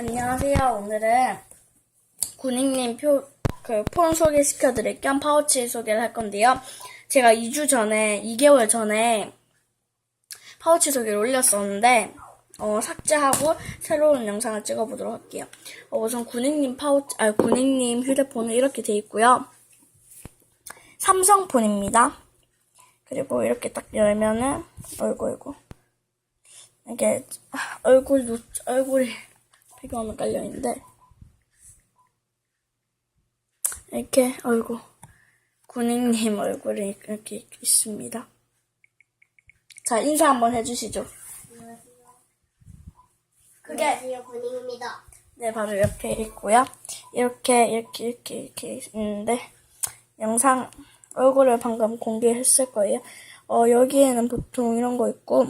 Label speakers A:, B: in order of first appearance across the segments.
A: 안녕하세요. 오늘은 군인님 표, 그, 폰 소개시켜 드릴 겸 파우치 소개를 할 건데요. 제가 2주 전에, 2개월 전에 파우치 소개를 올렸었는데, 어, 삭제하고 새로운 영상을 찍어 보도록 할게요. 어, 우선 군인님 파우치, 아, 군인님 휴대폰은 이렇게 돼 있고요. 삼성폰입니다. 그리고 이렇게 딱 열면은, 어이구. 이게, 아, 얼굴, 노, 얼굴이 배경화면 깔려있는데, 이렇게, 어이구. 군인님 얼굴이 이렇게 있습니다. 자, 인사 한번 해주시죠. 그게,
B: 안녕하세요, 군인입니다.
A: 네, 바로 옆에 있고요. 이렇게, 이렇게, 이렇게, 이렇게 있는데, 영상, 얼굴을 방금 공개했을 거예요. 어, 여기에는 보통 이런 거 있고,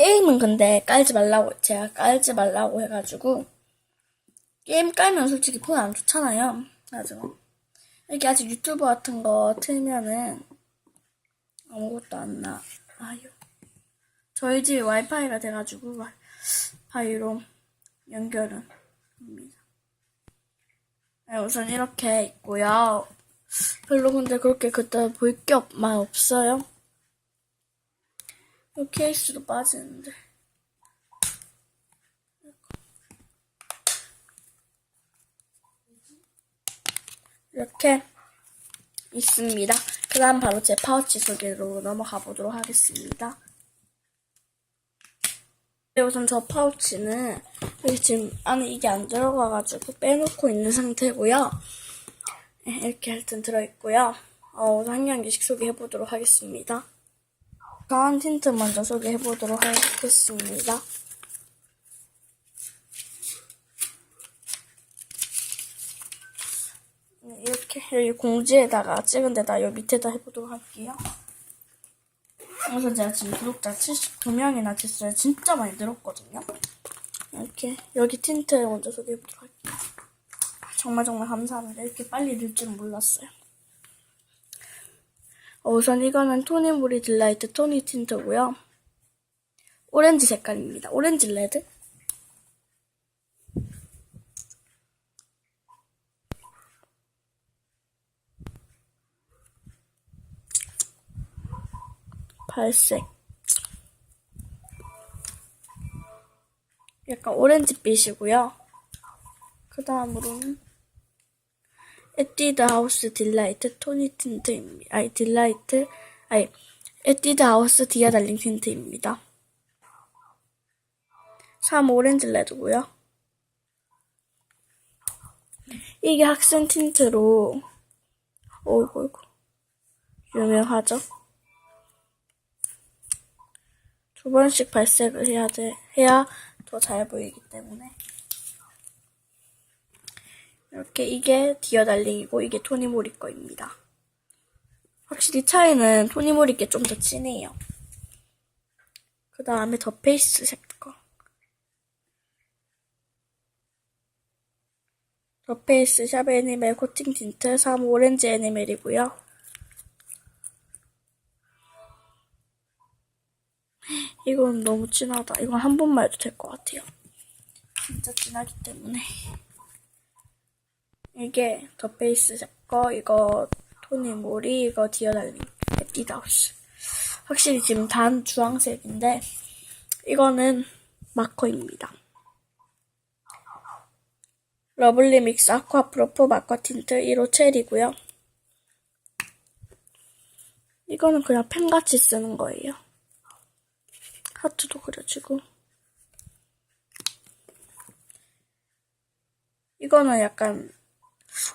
A: 게임은 근데 깔지 말라고, 제가 깔지 말라고 해가지고, 게임 깔면 솔직히 폰 안 좋잖아요. 그래가지고, 이렇게 아직 유튜브 같은 거 틀면은, 아무것도 안 나와요. 저희 집 와이파이가 돼가지고, 와이파이로 연결은 합니다. 네, 우선 이렇게 있고요. 별로 근데 그렇게 그때 볼게 많이 없어요. 이 케이스도 빠지는데. 이렇게 있습니다. 그 다음 바로 제 파우치 소개로 넘어가 보도록 하겠습니다. 네, 우선 저 파우치는 여기 지금 안에 이게 안 들어가가지고 빼놓고 있는 상태고요. 네, 이렇게 하여튼 들어있고요. 어, 우선 한 개씩 소개해보도록 하겠습니다. 강한 틴트 먼저 소개해 보도록 하겠습니다. 네, 이렇게 여기 공지에다가 찍은 데다 여기 밑에다 해보도록 할게요. 우선 제가 지금 구독자 79명이나 됐어요. 진짜 많이 늘었거든요. 이렇게 여기 틴트 먼저 소개해보도록 할게요. 정말 정말 감사합니다. 이렇게 빨리 늘 줄은 몰랐어요. 어, 우선 이거는 토니 모리 딜라이트 토니 틴트고요. 오렌지 색깔입니다. 오렌지 레드? 발색. 약간 오렌지빛이고요. 그 다음으로는 에뛰드 하우스 딜라이트 토니 틴트입니다. 아니 딜라이트 아니 에뛰드 하우스 디아 달린 틴트입니다. 3 오렌지 레드고요. 이게 학생 틴트로 어이구 어이구 유명하죠. 두 번씩 발색을 해야 돼 해야 더 잘 보이기 때문에 이렇게 이게 디어 달링이고 이게 토니 모리 거입니다. 확실히 차이는 토니 모리 게 좀 더 진해요. 그 다음에 더 페이스 색 거. 더 페이스 샵 애니멜 코팅 틴트 3 오렌지 애니멜이고요. 이건 너무 진하다. 이건 한 번만 해도 될 것 같아요. 진짜 진하기 때문에. 이게 더 페이스 샵거 이거 토니 모리 이거 디어달링 에뛰드하우스 확실히 지금 단 주황색인데 이거는 마커입니다. 러블리 믹스 아쿠아 프로포 마커 틴트 1호 체리고요. 이거는 그냥 펜같이 쓰는 거예요. 하트도 그려주고. 이거는 약간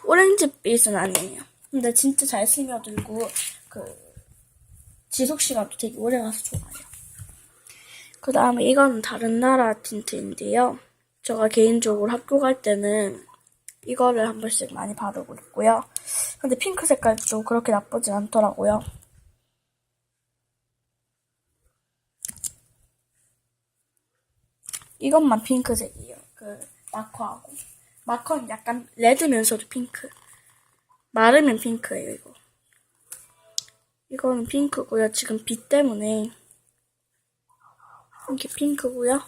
A: 오렌지빛은 아니에요. 근데 진짜 잘 스며들고 그 지속 시간도 되게 오래 가서 좋아요. 그 다음에 이거는 다른 나라 틴트인데요. 제가 개인적으로 학교 갈 때는 이거를 한 번씩 많이 바르고 있고요. 근데 핑크 색깔도 좀 그렇게 나쁘진 않더라고요. 이것만 핑크색이에요. 그 마커하고. 마커는 약간 레드면서도 핑크. 마르면 핑크예요, 이거. 이거는 핑크고요. 지금 빛 때문에 이게 핑크고요.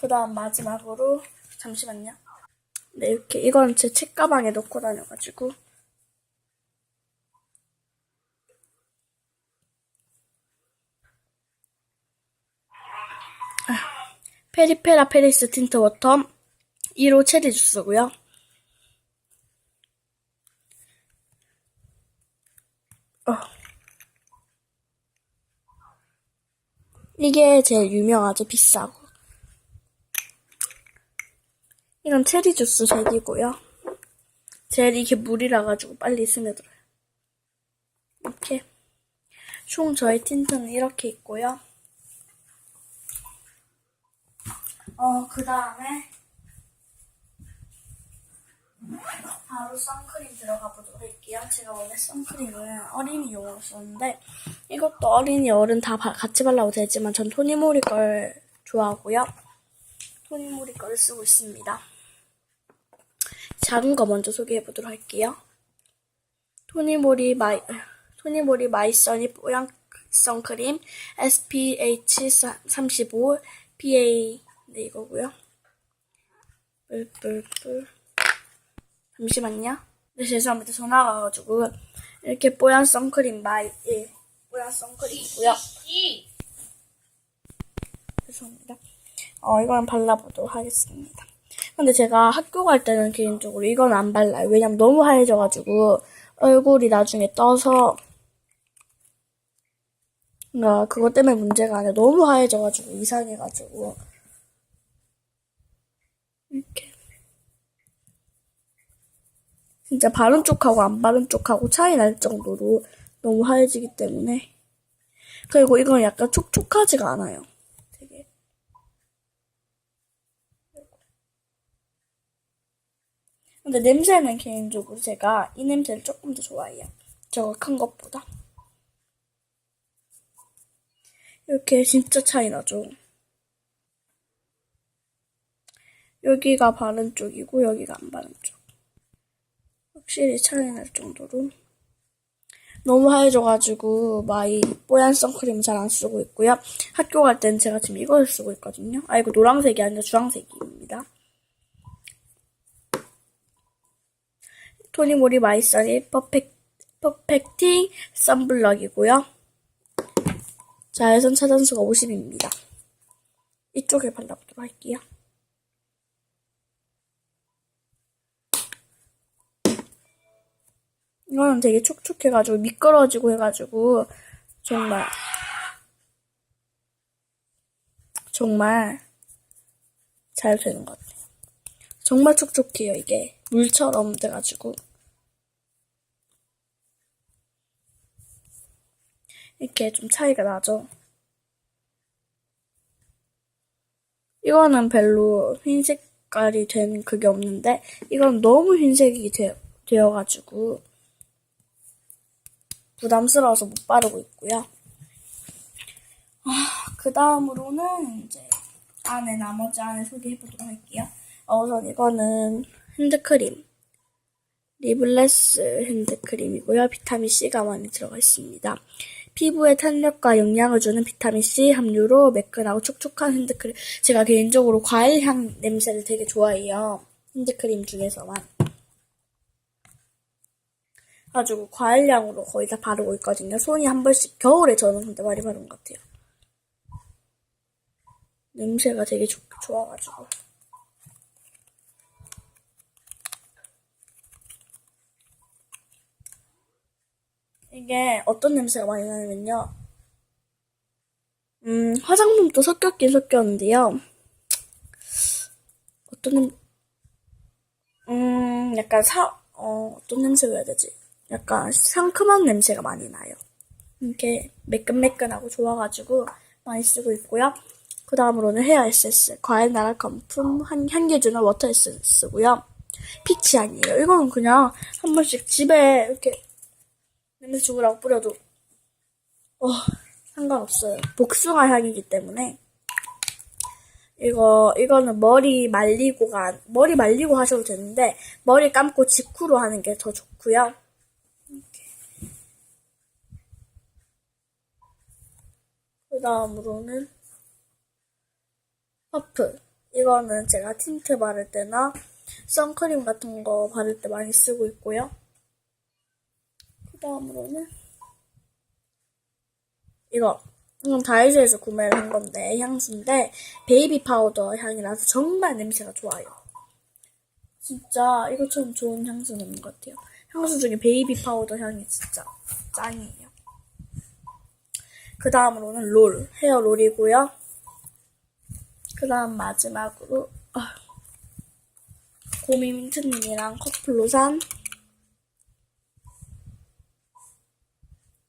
A: 그 다음 마지막으로, 잠시만요. 네, 이렇게, 이건 제 책가방에 넣고 다녀가지고. 페리페라 페리스 틴트 워터 1호 체리 주스고요. 어. 이게 제일 유명하죠, 비싸고. 이건 체리 주스 젤이고요. 젤 이게 물이라 가지고 빨리 스며들어요. 이렇게 총 저의 틴트는 이렇게 있고요. 어, 그 다음에 바로 선크림 들어가 보도록 할게요. 제가 원래 선크림을 어린이용으로 썼는데 이것도 어린이 어른 다 바- 같이 발라도 되지만 전 토니모리 걸 좋아하고요. 토니모리 거를 쓰고 있습니다. 작은 거 먼저 소개해 보도록 할게요. 토니모리 마이 토니모리 마이써니 뽀얀 선크림 SPH 35 PA 네 이거고요. 뿔뿔뿔 잠시만요. 네 죄송합니다. 전화가 와가지고 이렇게 뽀얀 선크림 마이 예 뽀얀 선크림이고요. 죄송합니다. 어 이거는 발라보도록 하겠습니다. 근데 제가 학교 갈 때는 개인적으로 이건 안 발라요. 왜냐면 너무 하얘져가지고 얼굴이 나중에 떠서 그러니까 그것 때문에 문제가 아니라 너무 하얘져가지고 이상해가지고 이렇게 진짜 바른 쪽하고 안 바른 쪽하고 차이 날 정도로 너무 하얘지기 때문에 그리고 이건 약간 촉촉하지가 않아요. 되게 근데 냄새는 개인적으로 제가 이 냄새를 조금 더 좋아해요. 저거 큰 것보다. 이렇게 진짜 차이 나죠. 여기가 바른 쪽이고 여기가 안 바른 쪽. 확실히 차이 날 정도로. 너무 하얘져가지고 마이 뽀얀 선크림 잘 안 쓰고 있고요. 학교 갈 때는 제가 지금 이걸 쓰고 있거든요. 아 이거 노란색이 아니라 주황색입니다. 토니모리 마이써니 퍼펙, 퍼펙팅 썬블럭이고요. 자외선 차단수가 50입니다. 이쪽에 발라보도록 할게요. 이거는 되게 촉촉해가지고 미끄러지고 해가지고 정말 정말 잘 되는 것 같아요. 정말 촉촉해요 이게 물처럼 돼가지고 이렇게 좀 차이가 나죠. 이거는 별로 흰 색깔이 된 그게 없는데 이건 너무 흰색이 되, 되어가지고 부담스러워서 못 바르고 있고요. 아, 그 다음으로는 이제 안에 나머지 안에 소개해 보도록 할게요. 어, 우선 이거는 핸드크림. 리블레스 핸드크림이고요. 비타민C가 많이 들어가 있습니다. 피부에 탄력과 영양을 주는 비타민C 함유로 매끈하고 촉촉한 핸드크림. 제가 개인적으로 과일향 냄새를 되게 좋아해요. 핸드크림 중에서만. 가지고 과일향으로 거의 다 바르고 있거든요. 손이 한 번씩 겨울에 저는 근데 많이 바른 것 같아요. 냄새가 되게 좋, 좋아가지고. 이게 어떤 냄새가 많이 나냐면요. 음, 화장품도 섞였긴 섞였는데요. 어떤 냄, 음, 약간 사, 어, 어떤 냄새가 해야 되지? 약간 상큼한 냄새가 많이 나요. 이렇게 매끈매끈하고 좋아가지고 많이 쓰고 있고요. 그 다음으로는 헤어 에센스, 과일 나락 건품 한, 향기 주는 워터 에센스고요. 피치 향이에요. 이거는 그냥 한 번씩 집에 이렇게 냄새 죽으라고 뿌려도 어, 상관없어요. 복숭아 향이기 때문에 이거 이거는 머리 말리고가 머리 말리고 하셔도 되는데 머리 감고 직후로 하는 게 더 좋고요. 그 다음으로는 퍼프 이거는 제가 틴트 바를 때나 선크림 같은 거 바를 때 많이 쓰고 있고요. 그 다음으로는 이거 이건 다이소에서 구매를 한 건데 향수인데 베이비 파우더 향이라서 정말 냄새가 좋아요. 진짜 이것처럼 좋은 향수는 없는 것 같아요. 향수 중에 베이비 파우더 향이 진짜 짱이에요. 그 다음으로는 롤 헤어 롤이고요. 그 다음 마지막으로 아, 고민민트님이랑 커플로 산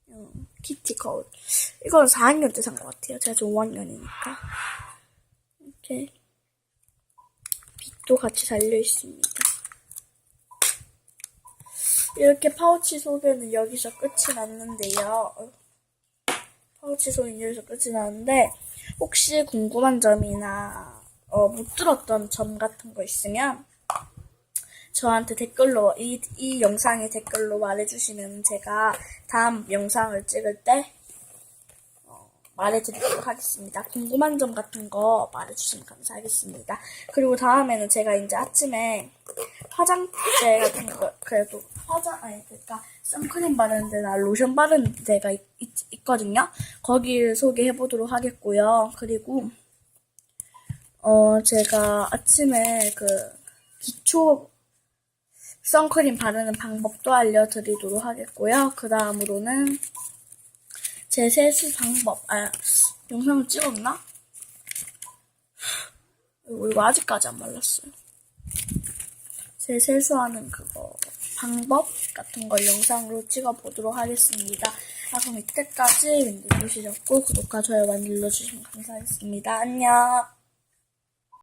A: 어, 키티 거울. 이건 4학년 때 산 것 같아요. 제가 지금 5학년이니까. 이렇게 빛도 같이 달려 있습니다. 이렇게 파우치 소개는 여기서 끝이 났는데요. 파우치 소개는 여기서 끝이 났는데 혹시 궁금한 점이나 어, 못 들었던 점 같은 거 있으면 저한테 댓글로 이, 이 영상에 댓글로 말해주시면 제가 다음 영상을 찍을 때 어, 말해드리도록 하겠습니다. 궁금한 점 같은 거 말해주시면 감사하겠습니다. 그리고 다음에는 제가 이제 아침에 화장제 같은 거 그래도 화장 아니 그러니까 선크림 바르는 데나 로션 바르는 데가 있, 있, 거든요 거기를 소개해 보도록 하겠고요. 그리고 어 제가 아침에 그 기초 선크림 바르는 방법도 알려드리도록 하겠고요. 그 다음으로는 제 세수 방법, 아, 영상을 찍었나? 이거 아직까지 안 말랐어요. 제 세수하는 그거, 방법 같은 걸 영상으로 찍어보도록 하겠습니다. 아, 그럼 이때까지 윈디 보시셨고, 구독과 좋아요만 눌러주시면 감사하겠습니다. 안녕!